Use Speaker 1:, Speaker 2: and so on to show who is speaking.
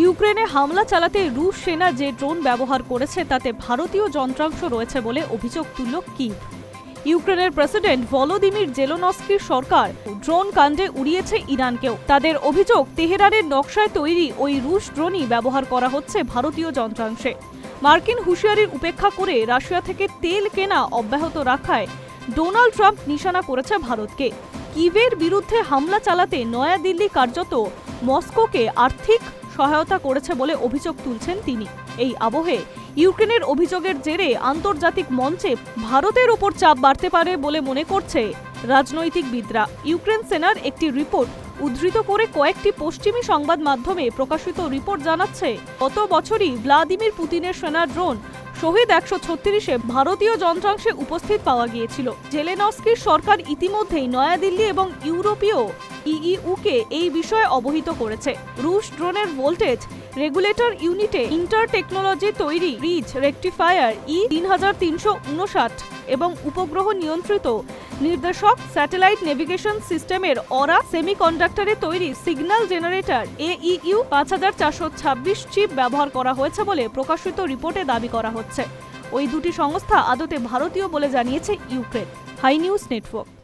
Speaker 1: ইউক্রেনে হামলা চালাতে রুশ সেনা যে ড্রোন ব্যবহার করেছে, তাতে ভারতীয় যন্ত্রাংশ রয়েছে বলে অভিযোগ তুলল কিভ। ইউক্রেনের প্রেসিডেন্ট ভলোদিমির জেলোনস্কির সরকার ড্রোন কাণ্ডে উড়িয়েছে ইরানকেও তাদের অভিযোগ, তেহরানের নকশায় তৈরি ওই রুশ ড্রোনই ব্যবহার করা হচ্ছে ভারতীয় যন্ত্রাংশে। মার্কিন হুঁশিয়ারির উপেক্ষা করে রাশিয়া থেকে তেল কেনা অব্যাহত রাখায় ডোনাল্ড ট্রাম্প নিশানা করেছে ভারতকে। কিভের বিরুদ্ধে হামলা চালাতে নয়াদিল্লি কার্যত মস্কোকে আর্থিক সহায়তা করেছে বলে অভিযোগ তুলছেন তিনি। এই আবহে ইউক্রেনের অভিযোগের জেরে আন্তর্জাতিক মঞ্চে ভারতের ওপর চাপ বাড়তে পারে বলে মনে করছে রাজনৈতিকবিদরা। ইউক্রেন সেনার একটি রিপোর্ট উদ্ধৃত করে কয়েকটি পশ্চিমী সংবাদ মাধ্যমে প্রকাশিত রিপোর্ট জানাচ্ছে, গত বছরই ভ্লাদিমির পুতিনের সেনা ড্রোন শহীদ একশো ছত্রিশে ভারতীয় যন্ত্রাংশে উপস্থিত পাওয়া গিয়েছিল। জেলেনস্কির সরকার ইতিমধ্যেই নয়াদিল্লি এবং ইউরোপীয় ইইউকে এই বিষয়ে অবহিত করেছে। রুশ ড্রোনের ভোল্টেজ রেগুলেটর ইউনিটে ইন্টার টেকনোলজি তৈরি রিচ রেকটিফায়ার ই তিন হাজার তিনশো উনষাট এবং উপগ্রহ নিয়ন্ত্রিত নির্দেশক স্যাটেলাইট নেভিগেশন সিস্টেমের অরা সেমিকন্ডাক্টরে তৈরি সিগন্যাল জেনারেটর এইউ পাঁচ হাজার চারশো ছাব্বিশ চিপ ব্যবহার করা হয়েছে বলে প্রকাশিত রিপোর্টে দাবি করা হচ্ছে। ওই দুটি সংস্থা আদতে ভারতীয় বলে জানিয়েছে ইউক্রেন। High news network.